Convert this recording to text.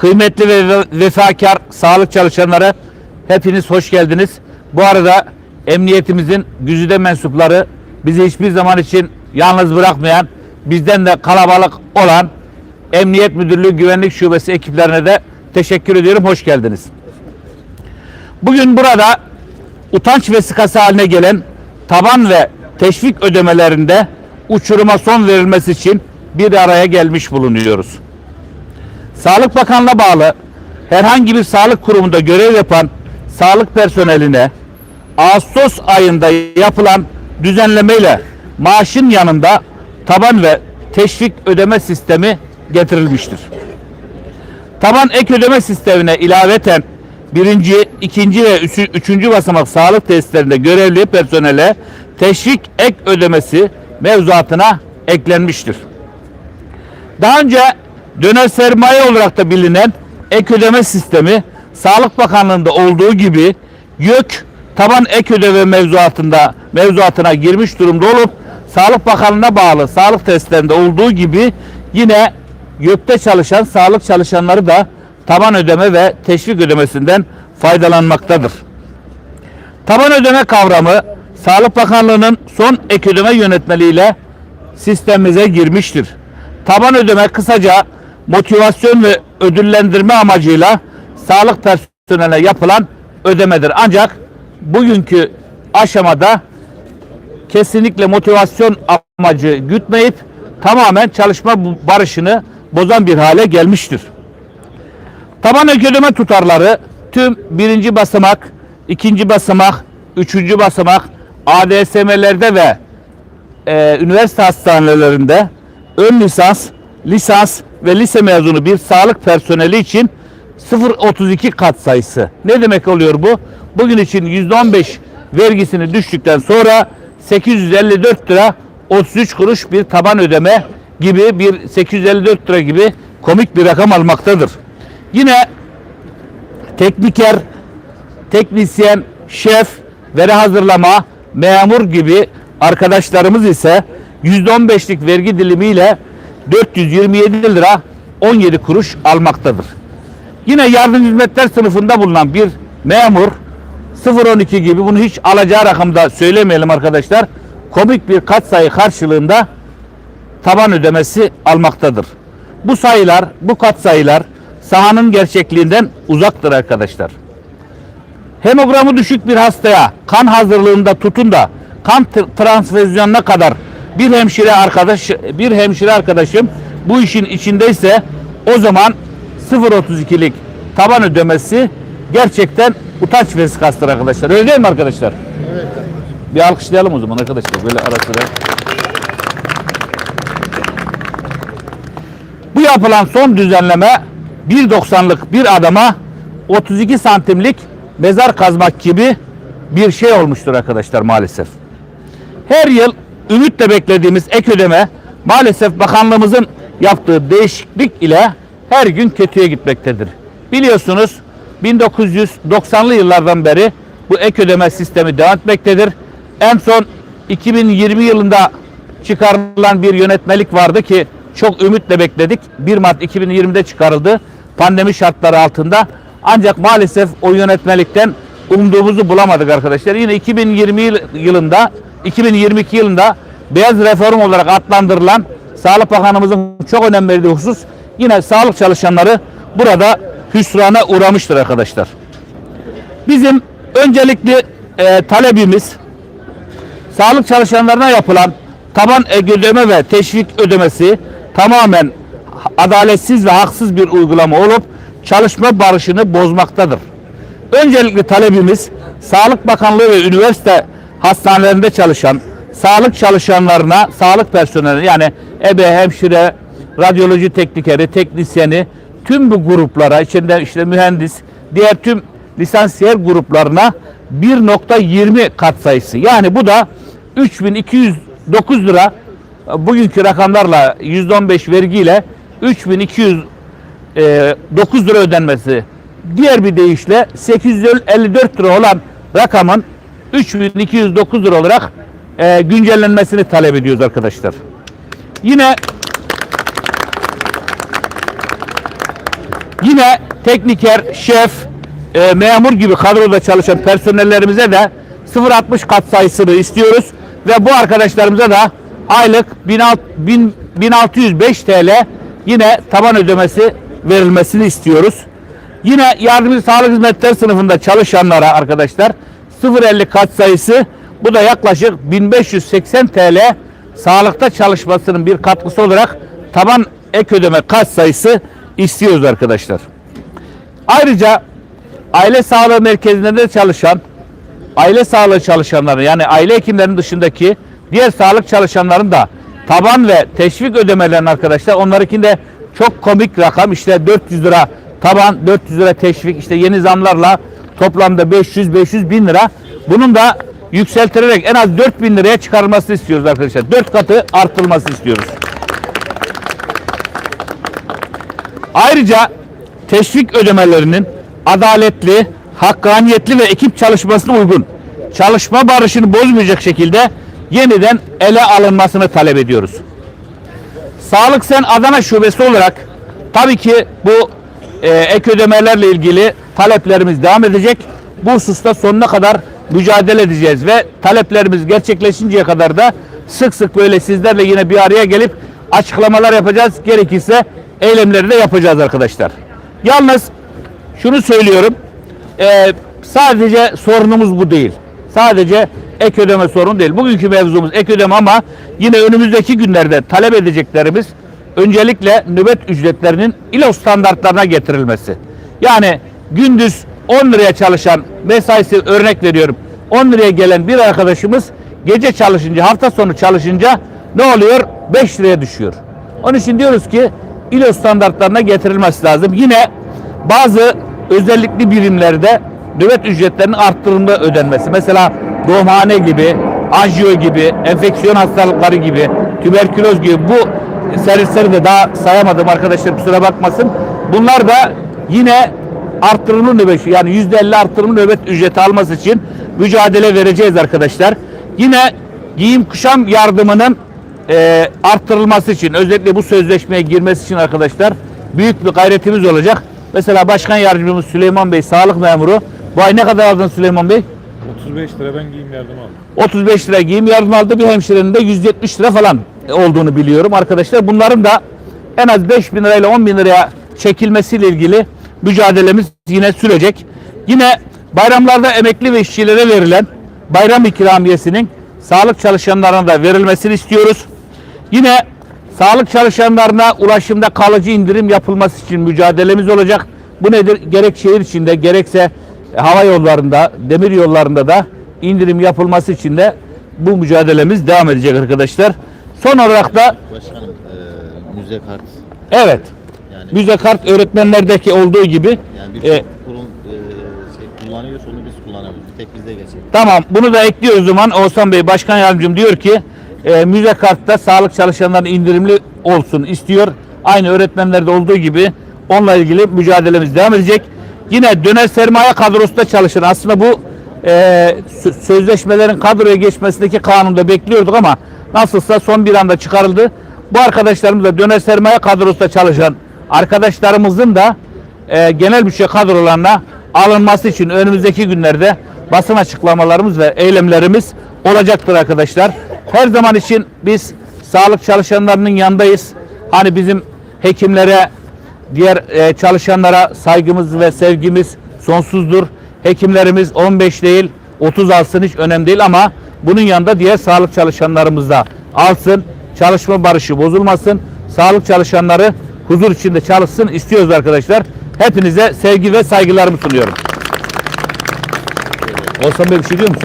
Kıymetli ve ve- vefakar sağlık çalışanları hepiniz hoş geldiniz. Bu arada emniyetimizin güzide mensupları bizi hiçbir zaman için yalnız bırakmayan, bizden de kalabalık olan Emniyet Müdürlüğü Güvenlik Şubesi ekiplerine de teşekkür ediyorum. Hoş geldiniz. Bugün burada utanç vesikası haline gelen taban ve teşvik ödemelerinde uçuruma son verilmesi için bir araya gelmiş bulunuyoruz. Sağlık Bakanlığı'na bağlı herhangi bir sağlık kurumunda görev yapan sağlık personeline Ağustos ayında yapılan düzenlemeyle maaşın yanında taban ve teşvik ödeme sistemi getirilmiştir. Taban ek ödeme sistemine ilaveten birinci, ikinci ve üçü- üçüncü basamak sağlık testlerinde görevli personele teşvik ek ödemesi mevzuatına eklenmiştir. Daha önce döner sermaye olarak da bilinen ek ödeme sistemi Sağlık Bakanlığı'nda olduğu gibi YÖK taban ek ödeme mevzuatında mevzuatına girmiş durumda olup Sağlık Bakanlığı'na bağlı sağlık testlerinde olduğu gibi yine YÖK'te çalışan sağlık çalışanları da taban ödeme ve teşvik ödemesinden faydalanmaktadır. Taban ödeme kavramı Sağlık Bakanlığı'nın son ek ödeme yönetmeliğiyle sistemimize girmiştir. Taban ödeme kısaca motivasyon ve ödüllendirme amacıyla sağlık personeline yapılan ödemedir. Ancak bugünkü aşamada kesinlikle motivasyon amacı gütmeyip tamamen çalışma barışını bozan bir hale gelmiştir. Taban ödeme tutarları tüm birinci basamak, ikinci basamak, üçüncü basamak, ADSM'lerde ve e, üniversite hastanelerinde ön lisans, lisans ve lise mezunu bir sağlık personeli için 0.32 kat sayısı. Ne demek oluyor bu? Bugün için %15 vergisini düştükten sonra 854 lira 33 kuruş bir taban ödeme gibi bir 854 lira gibi komik bir rakam almaktadır. Yine tekniker, teknisyen, şef, veri hazırlama, memur gibi arkadaşlarımız ise %15'lik vergi dilimiyle 427 lira 17 kuruş almaktadır. Yine yardım hizmetler sınıfında bulunan bir memur 0.12 gibi bunu hiç alacağı rakamda söylemeyelim arkadaşlar. Komik bir katsayı karşılığında taban ödemesi almaktadır. Bu sayılar, bu katsayılar sahanın gerçekliğinden uzaktır arkadaşlar. Hemogramı düşük bir hastaya kan hazırlığında tutun da kan tr- transfüzyonuna kadar bir hemşire arkadaş bir hemşire arkadaşım bu işin içindeyse o zaman 0.32'lik taban ödemesi gerçekten utanç vesikasıdır arkadaşlar. Öyle değil mi arkadaşlar? Evet. Bir alkışlayalım o zaman arkadaşlar böyle ara sıra. Bu yapılan son düzenleme 1.90'lık bir adama 32 santimlik mezar kazmak gibi bir şey olmuştur arkadaşlar maalesef. Her yıl ümitle beklediğimiz ek ödeme maalesef bakanlığımızın yaptığı değişiklik ile her gün kötüye gitmektedir. Biliyorsunuz 1990'lı yıllardan beri bu ek ödeme sistemi devam etmektedir. En son 2020 yılında çıkarılan bir yönetmelik vardı ki çok ümitle bekledik. 1 Mart 2020'de çıkarıldı pandemi şartları altında. Ancak maalesef o yönetmelikten umduğumuzu bulamadık arkadaşlar. Yine 2020 yıl- yılında 2022 yılında beyaz reform olarak adlandırılan Sağlık Bakanımızın çok önem verdiği husus yine sağlık çalışanları burada hüsrana uğramıştır arkadaşlar. Bizim öncelikli e, talebimiz sağlık çalışanlarına yapılan taban ödeme ve teşvik ödemesi tamamen adaletsiz ve haksız bir uygulama olup çalışma barışını bozmaktadır. Öncelikli talebimiz Sağlık Bakanlığı ve üniversite hastanelerinde çalışan sağlık çalışanlarına, sağlık personeli yani ebe, hemşire, radyoloji teknikeri, teknisyeni tüm bu gruplara içinde işte mühendis, diğer tüm lisansiyer gruplarına 1.20 kat sayısı. Yani bu da 3209 lira bugünkü rakamlarla %15 vergiyle 3209 lira ödenmesi. Diğer bir deyişle 854 lira olan rakamın 3209 lira olarak e, güncellenmesini talep ediyoruz arkadaşlar. Yine Yine tekniker, şef, e, memur gibi kadroda çalışan personellerimize de 0.60 kat sayısını istiyoruz. Ve bu arkadaşlarımıza da aylık 1600 1000 1605 TL yine taban ödemesi verilmesini istiyoruz. Yine yardımcı sağlık hizmetleri sınıfında çalışanlara arkadaşlar 0.50 kat sayısı bu da yaklaşık 1580 TL sağlıkta çalışmasının bir katkısı olarak taban ek ödeme kat sayısı istiyoruz arkadaşlar. Ayrıca aile sağlığı merkezinde çalışan aile sağlığı çalışanları yani aile hekimlerinin dışındaki diğer sağlık çalışanların da taban ve teşvik ödemelerini arkadaşlar onlarınkinde çok komik rakam işte 400 lira taban 400 lira teşvik işte yeni zamlarla toplamda 500 500 bin lira bunun da yükseltilerek en az 4000 liraya çıkarılmasını istiyoruz arkadaşlar. 4 katı artırılması istiyoruz. Ayrıca teşvik ödemelerinin adaletli, hakkaniyetli ve ekip çalışmasına uygun, çalışma barışını bozmayacak şekilde yeniden ele alınmasını talep ediyoruz. Sağlık Sen Adana Şubesi olarak tabii ki bu e, ek ödemelerle ilgili taleplerimiz devam edecek. Bu hususta sonuna kadar mücadele edeceğiz ve taleplerimiz gerçekleşinceye kadar da sık sık böyle sizlerle yine bir araya gelip açıklamalar yapacağız. Gerekirse eylemleri de yapacağız arkadaşlar. Yalnız şunu söylüyorum. e, sadece sorunumuz bu değil. Sadece ek ödeme sorunu değil. Bugünkü mevzumuz ek ödeme ama yine önümüzdeki günlerde talep edeceklerimiz öncelikle nöbet ücretlerinin İLO standartlarına getirilmesi. Yani gündüz 10 liraya çalışan mesaisi örnek veriyorum. 10 liraya gelen bir arkadaşımız gece çalışınca hafta sonu çalışınca ne oluyor? 5 liraya düşüyor. Onun için diyoruz ki İLO standartlarına getirilmesi lazım. Yine bazı özellikli birimlerde nöbet ücretlerinin arttırımda ödenmesi. Mesela doğumhane gibi, anjiyo gibi, enfeksiyon hastalıkları gibi, tüberküloz gibi bu servisleri de daha sayamadım arkadaşlar kusura bakmasın. Bunlar da yine arttırımlı nöbet yani yüzde elli arttırımlı nöbet ücreti alması için mücadele vereceğiz arkadaşlar. Yine giyim kuşam yardımının e, arttırılması için özellikle bu sözleşmeye girmesi için arkadaşlar büyük bir gayretimiz olacak. Mesela Başkan Yardımcımız Süleyman Bey sağlık memuru. Bu ay ne kadar aldın Süleyman Bey? 35 lira ben giyim yardım aldım. 35 lira giyim yardım aldı. Bir hemşirenin de 170 lira falan olduğunu biliyorum arkadaşlar. Bunların da en az 5 bin lirayla 10 bin liraya çekilmesiyle ilgili mücadelemiz yine sürecek. Yine bayramlarda emekli ve işçilere verilen bayram ikramiyesinin sağlık çalışanlarına da verilmesini istiyoruz. Yine sağlık çalışanlarına ulaşımda kalıcı indirim yapılması için mücadelemiz olacak. Bu nedir? Gerek şehir içinde gerekse hava yollarında, demir yollarında da indirim yapılması için de bu mücadelemiz devam edecek arkadaşlar. Son olarak da Başkanım e, müze kart evet yani müze kart öğretmenlerdeki olduğu gibi yani e, birçok kurum e, şey kullanıyorsa onu biz kullanamıyoruz. Bir tek bizde geçerli. Tamam bunu da ekliyoruz o zaman. Oğuzhan Bey Başkan Yardımcım diyor ki e, müze kartta sağlık çalışanların indirimli olsun istiyor. Aynı öğretmenlerde olduğu gibi onunla ilgili mücadelemiz devam edecek. Yine döner sermaye kadrosunda çalışan aslında bu e, sö- sözleşmelerin kadroya geçmesindeki kanunda bekliyorduk ama nasılsa son bir anda çıkarıldı. Bu arkadaşlarımız da döner sermaye kadrosunda çalışan arkadaşlarımızın da e, genel bütçe kadrolarına alınması için önümüzdeki günlerde basın açıklamalarımız ve eylemlerimiz olacaktır arkadaşlar. Her zaman için biz sağlık çalışanlarının yanındayız. Hani bizim hekimlere, diğer e, çalışanlara saygımız ve sevgimiz sonsuzdur. Hekimlerimiz 15 değil 30 alsın hiç önemli değil ama bunun yanında diğer sağlık çalışanlarımız da alsın. Çalışma barışı bozulmasın. Sağlık çalışanları huzur içinde çalışsın istiyoruz arkadaşlar. Hepinize sevgi ve saygılarımı sunuyorum. Olsan Bey bir şey diyor musun?